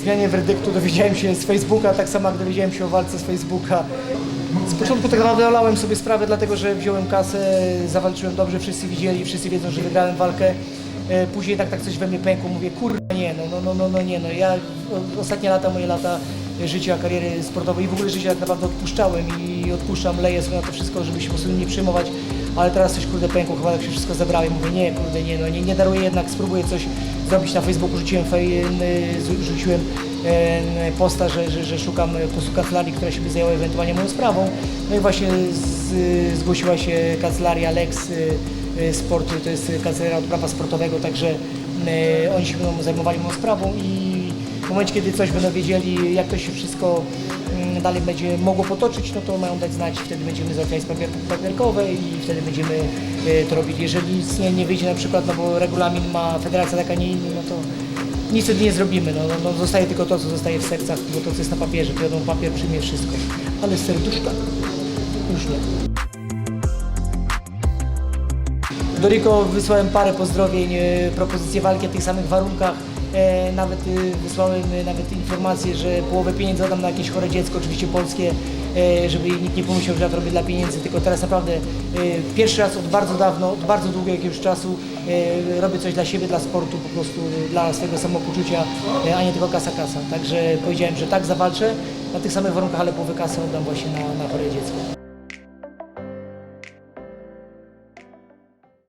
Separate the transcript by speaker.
Speaker 1: zmianie werdyktu dowiedziałem się z Facebooka, tak samo jak dowiedziałem się o walce z Facebooka. Z początku tak naprawdę olałem sobie sprawę, dlatego że wziąłem kasę, zawalczyłem dobrze, wszyscy widzieli, wszyscy wiedzą, że wygrałem walkę. E, Później tak, tak coś we mnie pękło, mówię, kurwa nie, no, no, no, no, no nie, no ja ostatnie lata, moje lata życia, kariery sportowej i w ogóle życia tak naprawdę odpuszczałem i odpuszczam, leję sobie na to wszystko, żeby się po prostu nie przejmować, ale teraz coś kurde pękło, chyba jak się wszystko zebrałem, mówię nie, kurde nie, no nie, nie daruję jednak, spróbuję coś zrobić na Facebooku, rzuciłem, n- z- rzuciłem e, posta, że, że, że szukam po prostu kancelarii, która się by zajęła ewentualnie moją sprawą, no i właśnie z, zgłosiła się kancelaria Lex e, e, Sport, to jest kancelaria od prawa sportowego, także e, oni się będą zajmowali moją sprawą i w momencie, kiedy coś będą wiedzieli, jak to się wszystko mm, dalej będzie mogło potoczyć, no to mają dać znać, wtedy będziemy załatwiać sprawy papierkowe i wtedy będziemy e, to robić. Jeżeli nic nie, nie wyjdzie na przykład, no bo regulamin ma federacja taka, nie inny, no to nic wtedy nie zrobimy. No, no, no zostaje tylko to, co zostaje w sercach, bo to, co jest na papierze. Wiadomo, papier przyjmie wszystko, ale serduszka już nie. Do Rico wysłałem parę pozdrowień, e, propozycje walki w tych samych warunkach. E, nawet e, wysłałem e, nawet informację, że połowę pieniędzy oddam na jakieś chore dziecko, oczywiście polskie, e, żeby nikt nie pomyślał, że ja to robię dla pieniędzy, tylko teraz naprawdę e, pierwszy raz od bardzo dawno, od bardzo długiego jakiegoś czasu robię coś dla siebie, dla sportu, po prostu dla swojego samopoczucia, a nie tylko kasa kasa. Także powiedziałem, że tak zawalczę na tych samych warunkach, ale połowę kasy oddam właśnie na, na chore dziecko.